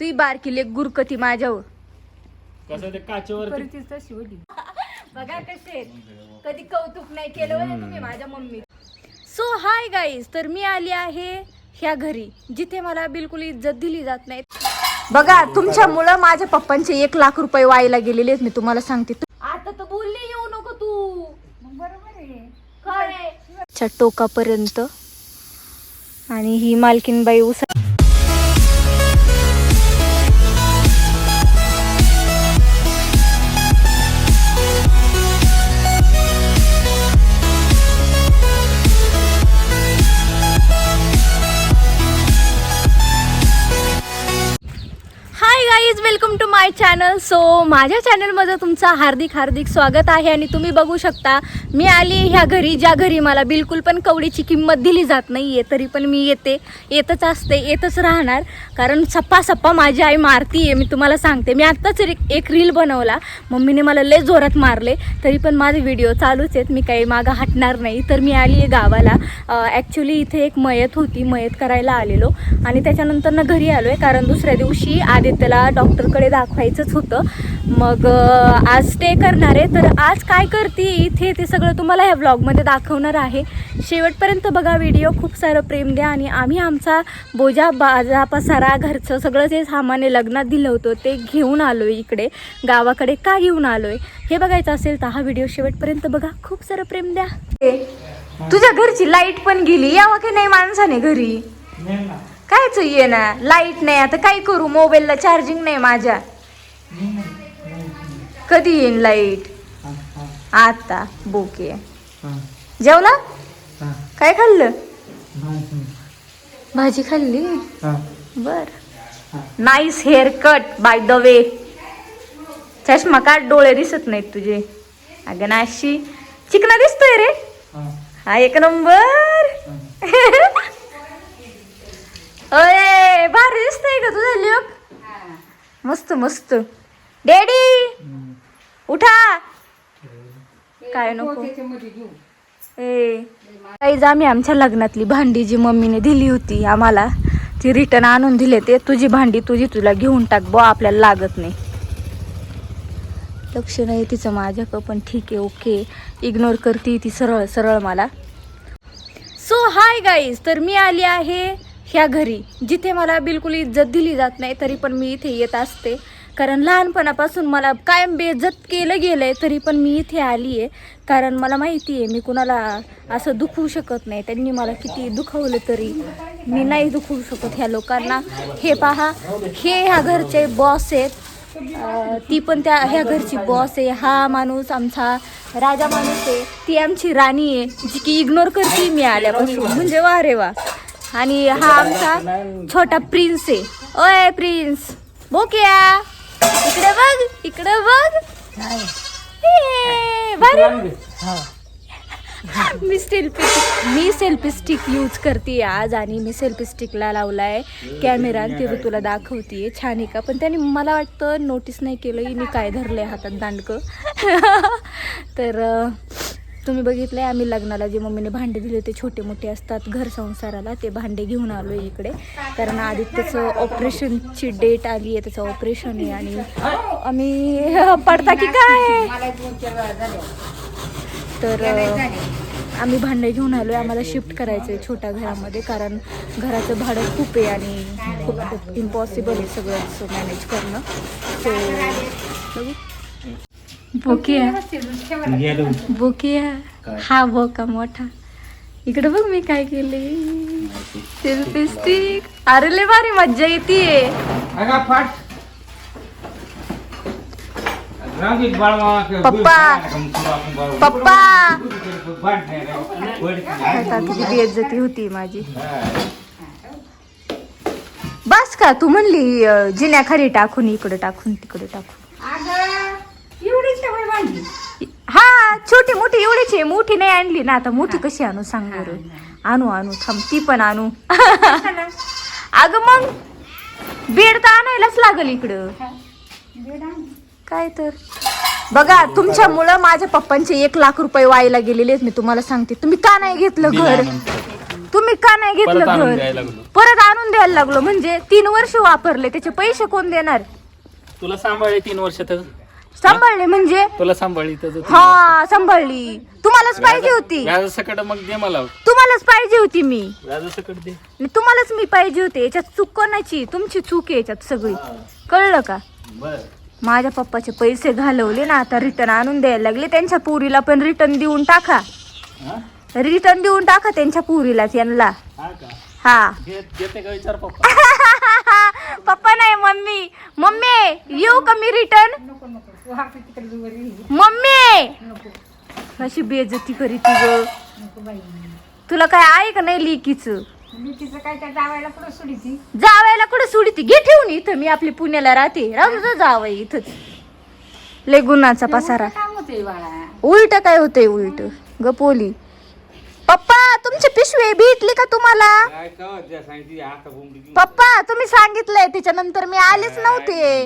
तुही बारकी लेक गुरकती माझ्यावर. कसं ते काचेवर बघा कसे. कधी कौतुक नाही केलं होय तुम्ही माझ्या मम्मी. सो हाय गाईज तर मी आली आहे ह्या घरी जिथे मला बिलकुल इज्जत दिली जात नाही. बघा तुमच्यामुळं माझ्या पप्पांचे एक लाख रुपये वाईला गेलेले आहेत मी तुम्हाला सांगते. आता तर बोलली येऊ नको तू. बरोबर आहे. टोकापर्यंत. आणि ही मालकीनबाई उसा guys welcome to my channel so माझ्या चॅनलमध्ये तुमचं हार्दिक हार्दिक स्वागत आहे आणि तुम्ही बघू शकता मी आली ह्या घरी ज्या घरी मला बिलकुल पण कवडीची किंमत दिली जात नाही आहे तरी पण मी येते. येतच असते येतच राहणार. कारण सप्पा सप्पा माझी आई मारती आहे मी तुम्हाला सांगते. मी आत्ताच एक- एक रील बनवला. मम्मीने मला लय जोरात मारले. तरी पण माझे व्हिडिओ चालूच आहेत. मी काही मागं हटणार नाही. तर मी आली आहे गावाला. ॲक्च्युली इथे एक मयत होती. मयत करायला आलेलो. आणि त्याच्यानंतर ना घरी आलो आहे कारण दुसऱ्या दिवशी आदित्यला डॉक्टरकडे दाखवायचंच होतं. मग आज स्टे करणार आहे. तर आज काय करते? इथे ते सगळं तुम्हाला ह्या ब्लॉगमध्ये दाखवणार आहे. शेवटपर्यंत बघा व्हिडिओ खूप सारं प्रेम द्या आणि आम्ही आमचा बोजा बाजा पसारा घरचं सगळं जे सामान आहे लग्नात दिलं होतं ते घेऊन आलो आहे इकडे. गावाकडे का घेऊन आलो आहे हे बघायचं असेल तर हा व्हिडिओ शेवटपर्यंत बघा. खूप सारं प्रेम द्या. तुझ्या घरची लाइट पण गेली? यावं की नाही माणसाने घरी? कायच ये ना लाइट नाही. आता काय करू? मोबाईलला चार्जिंग नाही माझ्या. कधी येईन लाइट? आता बोके. जेवला? काय खाल्लं? भाजी खाल्ली? बर. Nice hair cut by the way चष्मा काढ डोळे दिसत नाहीत तुझे. अगं नाशी चिकना दिसतोय रे. हा. एक नंबर. अय भारी दिसतंय का तुझा लोक मस्त मस्त. डॅडी उठा. काय नको. ए. काहीच आम्ही आमच्या लग्नातली भांडी जी मम्मीने दिली होती आम्हाला ती रिटर्न आणून दिले ते. तुझी भांडी तुझी तुला घेऊन टाक बो आपल्याला लागत नाही. लक्ष नाही तिचं माझ्याकडं पण ठीक आहे ओके. इग्नोर करते ती सरळ सरळ मला. सो हाय गाईज तर मी आली आहे ह्या घरी जिथे मला बिलकुल इज्जत दिली जात नाही तरी पण मी इथे येत असते. कारण लहानपणापासून मला कायम बेजत केलं गेलं आहे तरी पण मी इथे आली आहे कारण मला माहिती आहे मी कुणाला असं दुखवू शकत नाही. त्यांनी मला किती दुखवलं तरी मी नाही दुखवू शकत ह्या लोकांना. हे पहा हे ह्या घरचे बॉस आहेत. ती पण त्या ह्या घरची बॉस आहे. हा माणूस आमचा राजा माणूस आहे. ती आमची राणी आहे जी की इग्नोर करते मी आल्यापासून. म्हणजे वा रे वा. आणि हा आमचा छोटा प्रिन्स आहे. ओय प्रिन्स बोक्या इकडे बघ इकडे बघ. हे, भारी मी सेल्फी मी सेल्फी स्टिक यूज करते आज आणि मी सेल्फी स्टिकला लावलाय. कॅमेरा आणि ती ऋतूला दाखवतीये. छान आहे का? पण त्याने मला वाटतं नोटीस नाही केलं हिने काय धरलंय हातात दांडकं. तर अं, तुम्ही बघितलंय आम्ही लग्नाला जे मम्मीने भांडे दिले ते छोटे मोठे असतात घर संसाराला ते भांडे घेऊन आलो इकडे. कारण आदित्यचं ऑपरेशनची डेट आली आहे त्याचं ऑपरेशन आहे आणि आम्ही पडता की काय? तर आम्ही भांडे घेऊन आलो आहे आम्हाला शिफ्ट करायचं आहे छोट्या घरामध्ये कारण घराचं भाडं खूप आहे आणि खूप खूप इम्पॉसिबल आहे सगळं मॅनेज करणं. सो बोकिया बोकिया हा बोका मोठा. इकडे बघ मी काय केले. सेल्फी स्टिक अरे लय भारी मज्जा येते पप्पा. पप्पा. तुझी बेइज्जती होती माझी. बस का तू म्हणली अं, जिन्याखाली टाकून इकडे टाकून तिकडे टाकून. हा छोटी मोठी एवढीच आहे. मोठी नाही आणली ना. आता मोठी कशी आणू सांग बरं. आणू आणू. थांब ती पण आणू. अगं मग बेड तर आणायलाच लागल इकडं. काय तर? बघा तुमच्यामुळं माझ्या पप्पांचे एक लाख रुपये वाईला गेलेले आहेत. मी तुम्हाला सांगते. तुम्ही का नाही घेतलं घर? तुम्ही का नाही परत घेतलं घर? लागलो. परत आणून द्यायला लागलो. म्हणजे तीन वर्ष वापरले. त्याचे पैसे कोण देणार? तुला सांभाळले तीन वर्ष तर. सांभाळले म्हणजे? तुला सांभाळली त्याचं हा सांभाळली. तुम्हालाच पाहिजे. होती. व्याजासकट मग दे मला. तुम्हालाच पाहिजे होती मी. व्याजासकट दे. आणि तुम्हालाच मी पाहिजे होते. याच्यात चूक कोणाची? तुमची चूक आहे याच्यात सगळी. कळलं का? बर. माझ्या पप्पाचे पैसे घालवले ना आता रिटर्न आणून द्यायला लागले. त्यांच्या पुरीला पण रिटर्न देऊन टाका. रिटर्न देऊन टाका त्यांच्या पुरीला त्यांना हा पप्पा? नाही मम्मी. मम्मी येऊ का मी रिटर्न मम्मी! कशी बेजती करी तुझ तुला काय आहे का नाही लिकीच? जावायला कुठे सोडी ती? घे ठेवून इथं मी आपली पुण्याला राहते. राहू जावं इथंच गुन्हाचा पसारा. उलट काय होतंय उलट? गपोली पप्पा तुमची पिशवी भेटली का तुम्हाला? पप्पा तुम्ही सांगितलंय त्याच्यानंतर मी आलेच नव्हते.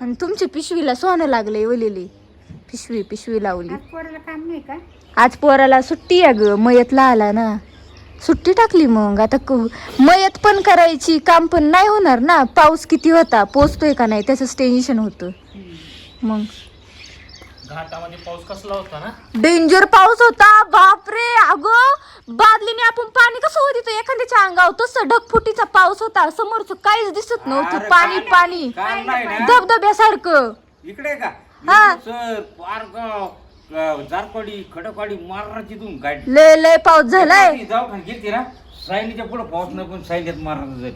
आणि तुमची पिशवीला सोनं लागलंय ओलेली पिशवी पिशवी लावली. आज पोराला काम नाही का? आज पोराला सुट्टी आहे ग मयतला आला ना. सुट्टी टाकली मग आता क- मयत पण करायची काम पण नाही होणार ना. पाऊस किती होता पोचतोय का नाही त्याचंच टेन्शन होतं. मग घाटामध्ये पाऊस कसला होता ना? डेंजर पाऊस होता. बापरे! अगं बादलीने आपण पाणी कसं होत होतं? एखाद्याच्या अंगावर तसं ढगफुटीचा पाऊस होता. समोरच काहीच दिसत नव्हतं. अरे पाणी पाणी. काय नाही ना? धबधब्यासारखं. इकडे का? हा. सर पारगाव ग- जारकवाडी खडकवाडी मारणार तिथून गाडी लय लय पाऊस झालाय. ती दवाखान्यात गेलती ना सायलीच्या पुढे पाऊस नाही पण सायलीत मारणार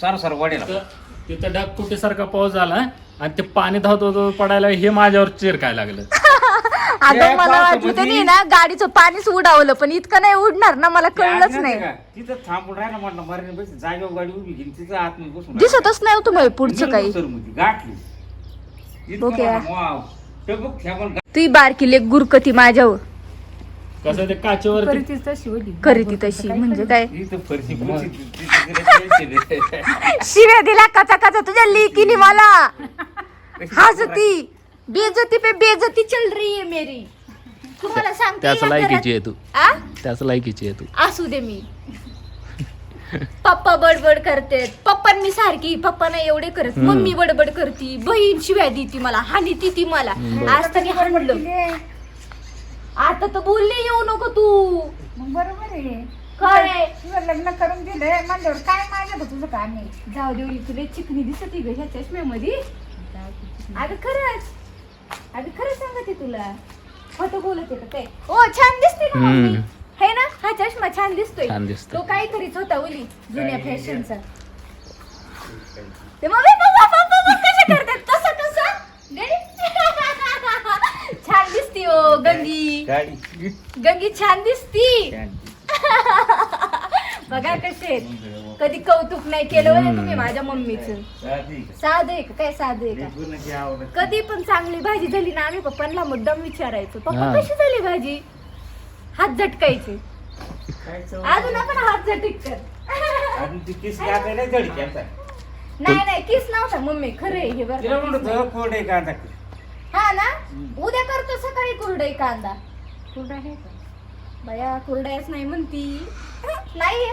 सार सार वाढेला तिथं- तिथं ढगफुटीसारखा पाऊस झाला आणि ते पाणी धावत धावत पडायला हे माझ्यावर चिर काय लागलं. त्या मला वाटलं तरी ना गाडीचं पाणीच उडावलं पण इतकं नाही उडणार ना मला कळलंच नाही. तिथं थांबून राहिला म्हटलं मरण बस जागेवर गाडी उभी गेली तिथं आतमध्ये बसून दिसतच नाही तुम्हाला पुढचं काही. गाठली. ओके. ते बारकी लेक गुरकती माझ्यावर. कसं ते काचेवर परिस्थिती तशी होती करी ती तशी म्हणजे काय? इथं फरशी तिथं. शिव्या दिला कचा कचा तुझ्या लेकीने मला हसती बेजती पे बेजती चल रही है मेरी. तुम्हाला सांगते त्याच या लायकीची घरात- आहे तू. आ? त्याच लायकीची आहे तू. असू दे मी. पप्पा बडबड करते पप्पा मी सारखी पप्पा नाही एवढे करत. मम्मी बडबड करती. बहीण शिव्या देती मला हानी ती ती मला आज तरी तिले. आता तर बोलले येऊ नको तू. मग बरोबर आहे. काय? तुझं लग्न करून दिलंय म्हणल्यावर काय माझ्या तुझं काम आहे? जाऊ देऊ तुला चिकनी दिसत ग ह्या चष्म्यामध्ये. अगं खरंच. अगं खरंच सांगते तुला. खोटं बोलत आहे का काय ओ छान दिसते ना मम्मी? हम्म. है ना? हा चष्मा छान दिसतोय. छान दिसतोय. तो करीत होता ओली जुन्या फॅशनचा. ते मम्मी पप्पा पप्पा पप्पा कसं करतात कसं कसं गडी? छान दिसती ओ गंगी. गंगी छान दिसती. बघा कसे. कधी कौतुक नाही केलं बरं तुम्ही माझ्या मम्मीचं. साधं आहे का? काय साधं आहे का? कधी पण चांगली भाजी झाली ना आम्ही पप्पांना मुद्दाम विचारायचो पप्पा हा. कशी झाली भाजी? हात झटकायचे. अजून आपण हात झटक कर. किस नाही नाही किस नव्हता मम्मी खरं आहे हे बरं "धर कोरडे कांदा हा ना? उद्या करतो सकाळी कुरडई कांदा. कुठं आहे का? बया कुरडयाच नाही म्हणती. नाही.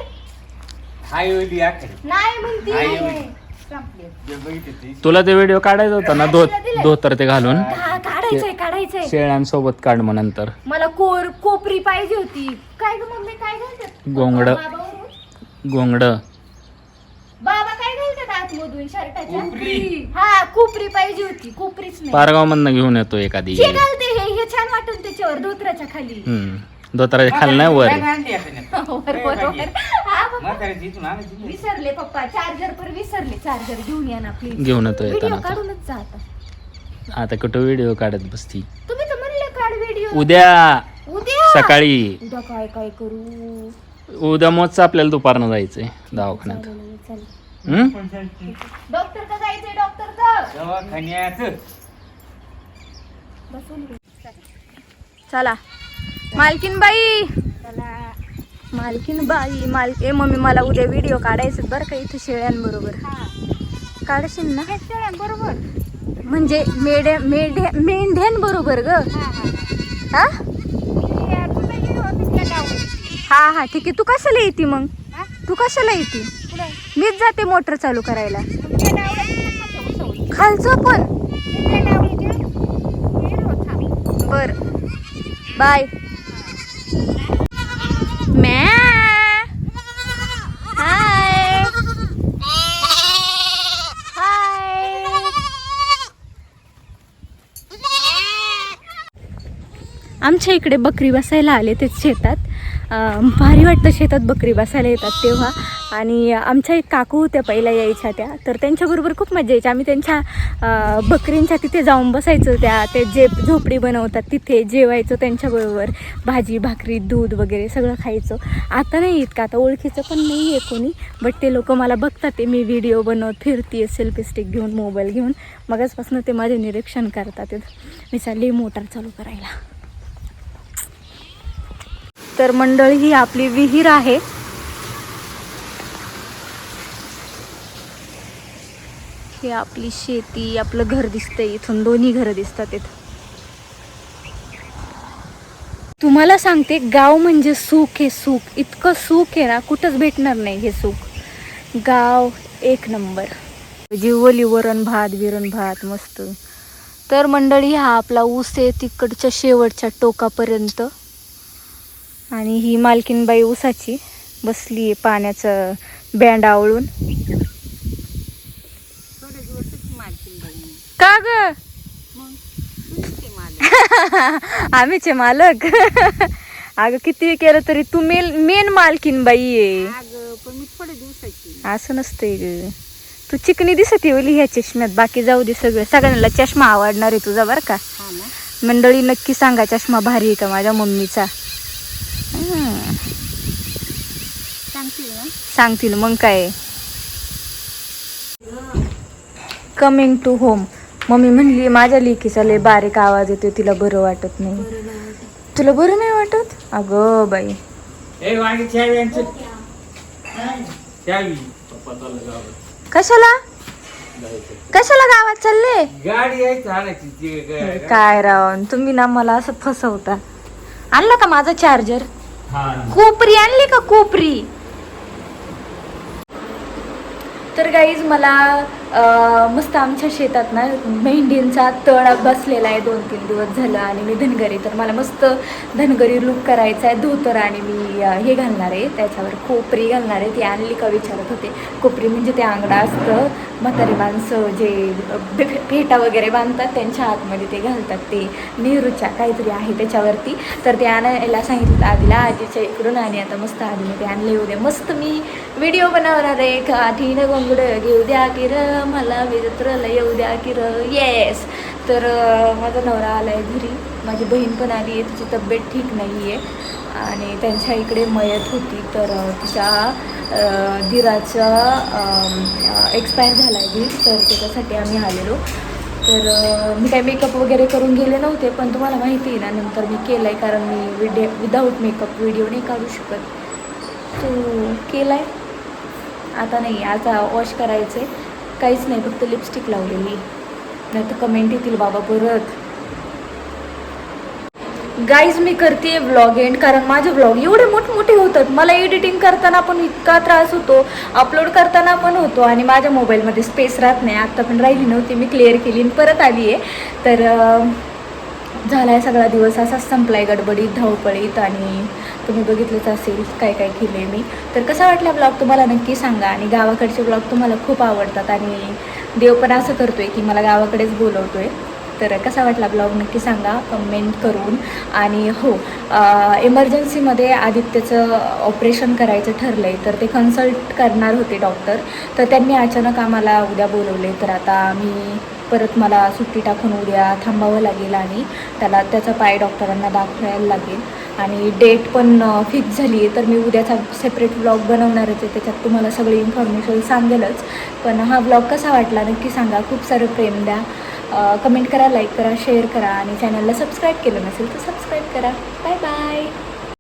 हाय आखरी नाही म्हणती. आई नाही. होती. संपली. जे बघितलं ते. तुला ते व्हिडिओ काढायचा होता ना? धो धोतर ते घालून? हा, काढायचंय काढायचंय. शेळ्यांसोबत काढ मग नंतर. मला कोर कोपरी पाहिजे होती. काय ग मम्मी काय घालतात? गोंगडं. गोंगड बाबा आतमधून शर्टाच्या कोपरी. हा कोपरी पाहिजे होती कोपरीच नाही. पारगाव मधनं घेऊन येतो एखादी. हे घालते हे हे छान वाटून त्याच्यावर धोत्राच्या खाली. हम्म. धोतराच्या खाली नाही वर. हा पप्पा. विसरले पप्पा. चार्जर पण विसरले. चार्जर घेऊन या ना प्लीज घेऊन येतो व्हिडिओ येताना आता. काढूनच जा आता. आता कुठं व्हिडिओ काढत बसती? तुम्ही तर म्हणले काढ व्हिडिओ उद्या. उद्या? सकाळी. उद्या काय काय करू? उद्या मोजचं आपल्याला दुपारनं जायचंय दवाखान्यात. चालेल, चालेल. हम्म डॉक्टर का जायचंय डॉक्टर का दवाखान्यात. बसून घे. चला. मालकीन बाई मालकीन बाई माल ए मम्मी मला उद्या व्हिडिओ काढायचे बरं का इथं शेळ्यांबरोबर. काढशील ना? शेळ्या बरोबर. म्हणजे मेढ्या मेढ्या मेंढ्यांबरोबर ग? हा हा. हा? हे. हा हा ठीक आहे. तू कशाला येते मग? तू कशाला येते? मीच जाते मोटर चालू करायला. खालचं पण. बर. बाय. मॅ हाय. हाय. आमच्या इकडे बकरी बसायला आले ते शेतात. भारी वाटतं शेतात बकरी बसायला येतात तेव्हा. आणि आमच्या एक काकू होत्या पहिल्या यायच्या त्या. तर त्यांच्याबरोबर खूप मजा यायची. आम्ही त्यांच्या बकरींच्या तिथे जाऊन बसायचो त्या. ते जे झोपडी बनवतात तिथे जेवायचो त्यांच्याबरोबर भाजी भाकरी दूध वगैरे सगळं खायचो. आता नाही इतकं. आता ओळखीचं पण नाही आहे कोणी बट ते लोक मला बघतात. ते मी व्हिडिओ बनवत फिरते सेल्फी स्टिक घेऊन मोबाईल घेऊन. मगचपासून ते माझे निरीक्षण करतात. मी चालली मोटार चालू करायला. तर मंडळी ही आपली विहीर आहे. हे आपली शेती आपलं घर दिसतंय. इथून दोन्ही घरं दिसतात इथं. तुम्हाला सांगते गाव म्हणजे सुख हे सुख. इतकं सुख आहे ना कुठंच भेटणार नाही हे सुख. गाव एक नंबर. जिवली वरण भात बिरण भात मस्त. तर मंडळी हा आपला ऊस आहे तिकडच्या शेवटच्या टोकापर्यंत. आणि ही मालकीनबाई ऊसाची बसली आहे पाण्याचं बँड आवळून. का ग? आम्हीच आहे मालक. अगं किती केलं तरी तू मेन मेन मालकीन बाई आहे. असं नसतंय ग. तू चिकनी दिसत येवली ह्या चष्म्यात. बाकी जाऊ दे सगळं. सगळ्यांना चष्मा आवडणार आहे तुझा बरं का. मंडळी नक्की सांगा चष्मा भारी आहे का माझ्या मम्मीचा. सांगतील. मग काय? कमिंग टू होम मम्मी म्हणली माझ्या लेकीचा लय बारीक आवाज येतो तिला बरं वाटत नाही. तुला बरं नाही वाटत? अगं बाई. कशाला? कशाला गावात चालले? काय राव तुम्ही ना मला असं फसवता. आणला का माझा चार्जर कोपरी आणली का कोपरी? तर गाईज मला मस्त आमच्या शेतात ना मेंढींचा तळ बसलेला आहे दोन तीन दिवस झालं आणि मी धनगरी तर मला मस्त धनगरी लुक करायचा आहे. धोतर आणि मी हे घालणार आहे. त्याच्यावर कोपरी घालणार आहे. ती आणली का विचारत होते. कोपरी म्हणजे ते आंगडा असतं. म्हातारी माणसं जे फेटा वगैरे बांधतात त्यांच्या आतमध्ये ते घालतात. ते नेहरूच्या काहीतरी आहे त्याच्यावरती. तर ते आणायला सांगितलं आधीला आजीच्या इकडून आणि आता मस्त आधीने ते आणले उद्या मस्त मी व्हिडिओ बनवणार आहे. काठीनं गोंगड घेऊ द्या किरण मला विचित्रला येऊ द्या की र येस तर माझा नवरा आला आहे घरी. माझी बहीण पण आली आहे. तिची तब्येत ठीक नाही आहे आणि त्यांच्या इकडे मयत होती. तर तिच्या धीराचा एक्सपायर झाला आहे धीर तर त्याच्यासाठी आम्ही आलेलो. तर मी काही मेकअप वगैरे करून गेले नव्हते पण तुम्हाला माहिती आहे ना नंतर मी केलं आहे कारण मी विडे विदाऊट मेकअप व्हिडिओ नाही काढू शकत. तो केला आहे आता नाही आता वॉश करायचं आहे काहीच नाही फक्त लिपस्टिक लावलेली. नाही तर कमेंट येतील बाबा परत. गाईज मी करते व्लॉग एंड कारण माझे व्लॉग एवढे मोठमोठे होतात. मला एडिटिंग करताना पण इतका त्रास होतो अपलोड करताना पण होतो आणि माझ्या मोबाईलमध्ये स्पेस राहत नाही. आत्ता पण राहिली नव्हती मी क्लिअर केली आणि परत आली आहे तर झाला आहे सगळा दिवस. असाच संपलाय गडबडीत धावपळीत आणि तुम्ही बघितलंच असेल काय काय केलं मी. तर कसा वाटला ब्लॉग तुम्हाला नक्की सांगा. आणि गावाकडचे ब्लॉग तुम्हाला खूप आवडतात. आणि देव पण असं करतोय की मला गावाकडेच बोलवतोय. तर कसा वाटला ब्लॉग नक्की सांगा. कमेंट करून. आणि हो इमर्जन्सीमध्ये आदित्यचं ऑपरेशन करायचं ठरलं आहे तर ते कन्सल्ट करणार होते डॉक्टर तर त्यांनी अचानक आम्हाला उद्या बोलवले तर आता मी परत मला सुट्टी टाकून उद्या थांबावं लागेल आणि त्याला त्याचा पाय डॉक्टरांना दाखवायला लागेल. आणि डेट पण फिक्स झाली आहे तर मी उद्याचा सेपरेट ब्लॉग बनवणारच आहे. त्याच्यात तुम्हाला सगळी इन्फॉर्मेशन सांगेलच. पण हा ब्लॉग कसा वाटला नक्की सांगा. खूप सारं प्रेम द्या. कमेंट करा लाईक करा शेअर करा. आणि चॅनलला सबस्क्राईब केलं नसेल तर सबस्क्राईब करा. Bye bye